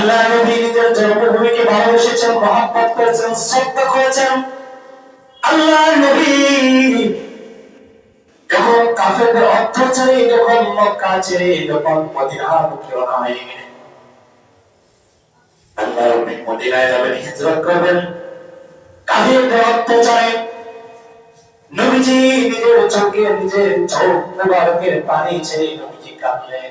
আল্লাহ নবী নিজের জন্মভূমিকে ভালোবেসেছেন, মহাব্বত করেছেন শ্রদ্ধা করেছেন। আল্লাহ নবী যখন কাফেরদের অত্যাচারে যখন মক্কা ছেড়ে যখন গেলেন আল্লাহ নবী মদিনায় যাবেন, হিজরত করবেন। কাফেরদের অত্যাচারে নবীজি নিজের চোখে নিজের চোখ মুবারকের পানি ছেড়ে নবীজি কাঁদলেন।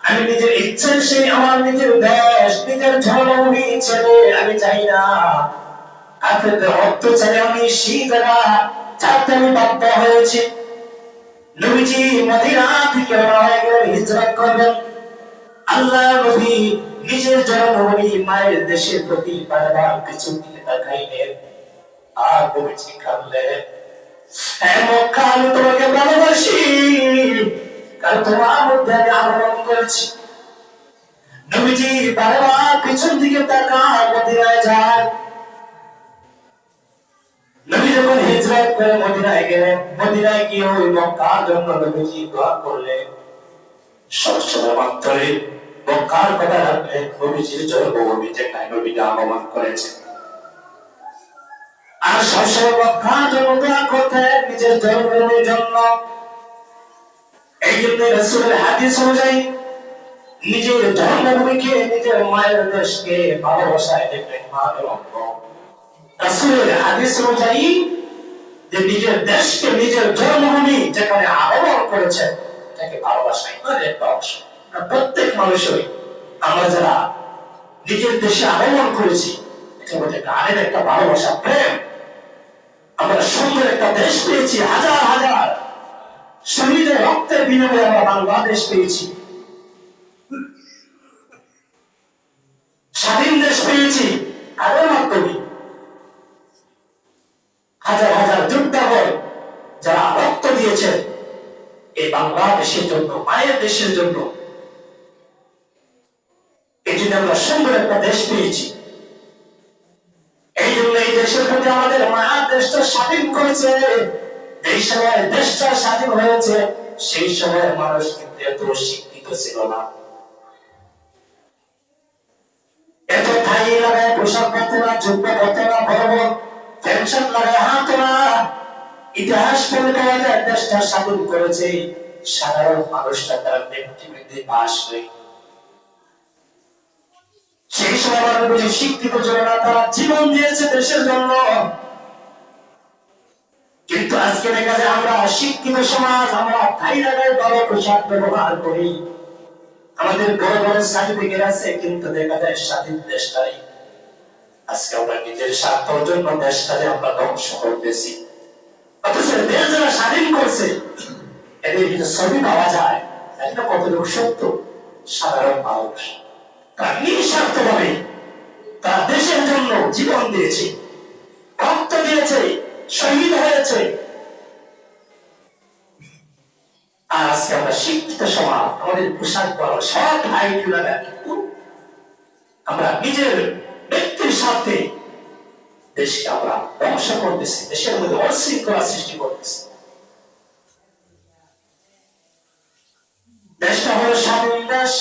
আমি নিজের ইচ্ছে সেই আমার নিজের দেশ, নিজের ধর্মভূমি ছেড়ে আমি চাই না। কাফেরদের রক্ত ছেড়ে আমি সেই জায়গা ছাড়তে আমি বাধ্য হয়েছি। নবীজি মদিনা থেকে গেলেন, হিজরত করবেন। আল্লাহ নবী নিজের জন্মভূমি মায়ের দেশের প্রতি বারবার কিছু দিকে তাকাইলেন। আর নবীজি কাঁদলেন। হ্যাঁ আমি তোমাকে ভালোবাসি। কারণ তোমার মধ্যে আমি করেছি। নবীজি পিছন দিকে মদিনায় যায় নবী যখন হিজরত করে মদিনায় গেলেন, মদিনায় গিয়ে ওই মক্কার জন্য নবীজি দোয়া করলেন। সবসময় মক্কার কথা নবীজির যেখানে নবীজি আগমন করেছেন। আর সবসময় জন্য দোয়া করতেন নিজের জন্মভূমির জন্য। এই জন্য রসুলের হাদিস অনুযায়ী নিজের জন্মভূমিকে নিজের মায়ের দেশকে ভালোবাসায় দেখলেন মায়ের অঙ্গ রাসূলের হাদিস অনুযায়ী যে নিজের দেশকে নিজের জন্মভূমি যেখানে আগমন করেছে এটাকে ভালোবাসা ইমানের একটা অংশ। প্রত্যেক মানুষই আমরা যারা নিজের দেশে আগমন করেছি, এটা মধ্যে গানের একটা ভালোবাসা, প্রেম। আমরা সুন্দর একটা দেশ পেয়েছি, হাজার হাজার শরীরে রক্তের বিনিময়ে আমরা বাংলাদেশ পেয়েছি। স্বাধীন দেশ পেয়েছি, কাদের মাধ্যমে? হাজার হাজার যোদ্ধাগণ যারা রক্ত দিয়েছেন, এই বাংলাদেশের জন্য, মায়ের দেশের জন্য। জন্য আমরা সুন্দর একটা দেশ পেয়েছি। দেশের প্রতি আমাদের মায়া দেশটা স্বাধীন করেছে, এই সময় দেশটা স্বাধীন হয়েছে, সেই সময় মানুষ কিন্তু এত শিক্ষিত ছিল না। এত ঠাই লাগায় পোশাক না না লাগায় হাত না। ইতিহাস দেশটা স্বাধীন করেছে, সাধারণ মানুষরা তারা ব্যক্তিবৃদ্ধি পাশ হয়ে সেই মানুষ শিক্ষিত ছিল তারা জীবন দিয়েছে দেশের জন্য। কিন্তু আজকে দেখা যায় আমরা শিক্ষিত সমাজ, আমরা ঠাই লাগায় বড় পোশাক ব্যবহার করি। আমাদের বড় বড় সার্টিফিকেট আছে, কিন্তু দেখা যায় স্বাধীন দেশটাই আজকে আমরা নিজের স্বার্থের জন্য দেশটাকে আমরা ধ্বংস করতেছি। অথচ দেশ যারা স্বাধীন করছে, এদের কিন্তু ছবি পাওয়া যায়। এটা কতটুকু সত্য? সাধারণ মানুষ। তারা নিঃস্বার্থ ভাবে তারা দেশের জন্য জীবন দিয়েছে, রক্ত দিয়েছে, শহীদ হয়েছে। আর আজকে আমরা শিক্ষিত সমাজ, আমাদের পোশাক পরা সব আইন কিন্তু আমরা নিজের ব্যক্তির স্বার্থে দেশকে আমরা ধ্বংস করতেছি, দেশের মধ্যে অশৃঙ্খলা সৃষ্টি করতেছি। দেশটা হলো স্বাধীন দেশ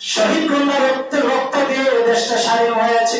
শহীদ কন্যা রক্তের রক্ত দিয়ে দেশটা স্বাধীন হয়েছে